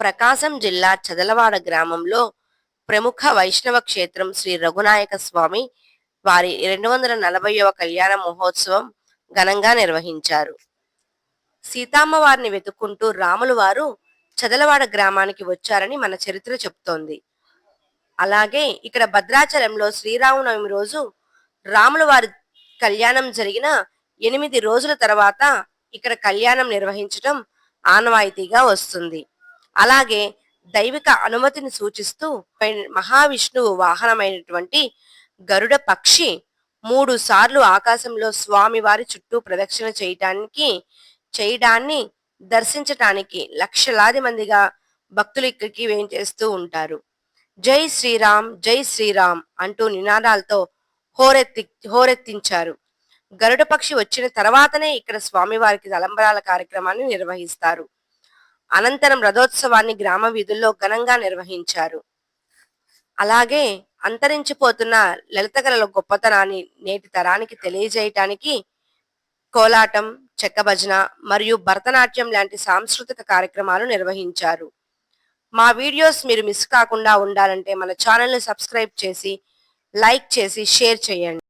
ప్రకాశం జిల్లా చదలవాడ గ్రామంలో ప్రముఖ వైష్ణవ క్షేత్రం శ్రీ రఘునాయక స్వామి వారి రెండు వందల నలభైవ కళ్యాణ మహోత్సవం ఘనంగా నిర్వహించారు. సీతమ్మవారిని వెతుక్కుంటూ రాములు వారు చదలవాడ గ్రామానికి వచ్చారని మన చరిత్ర చెప్తోంది. అలాగే ఇక్కడ భద్రాచలంలో శ్రీరామనవమి రోజు రాముల వారి కళ్యాణం జరిగిన ఎనిమిది రోజుల తర్వాత ఇక్కడ కళ్యాణం నిర్వహించడం ఆనవాయితీగా వస్తుంది. అలాగే దైవిక అనుమతిని సూచిస్తూ మహావిష్ణువు వాహనమైనటువంటి గరుడ పక్షి మూడు సార్లు ఆకాశంలో స్వామివారి చుట్టూ ప్రదక్షిణ చేయటానికి చేయడాన్ని దర్శించటానికి లక్షలాది మందిగా భక్తులు ఇక్కడికి వేయించేస్తూ ఉంటారు. జై శ్రీరామ్ జై శ్రీరామ్ అంటూ నినాదాలతో హోరెత్తి హోరెత్తించారు. గరుడ పక్షి వచ్చిన తర్వాతనే ఇక్కడ స్వామివారికి తలంబరాల కార్యక్రమాన్ని నిర్వహిస్తారు. అనంతరం రథోత్సవాన్ని గ్రామ వీధుల్లో ఘనంగా నిర్వహించారు. అలాగే అంతరించిపోతున్న లలిత కళల గొప్పతనాన్ని నేటి తరానికి తెలియజేయటానికి కోలాటం చెక్క భజన మరియు భరతనాట్యం లాంటి సాంస్కృతిక కార్యక్రమాలు నిర్వహించారు. మా వీడియోస్ మీరు మిస్ కాకుండా ఉండాలంటే మన ఛానల్ని సబ్స్క్రైబ్ చేసి లైక్ చేసి షేర్ చేయండి.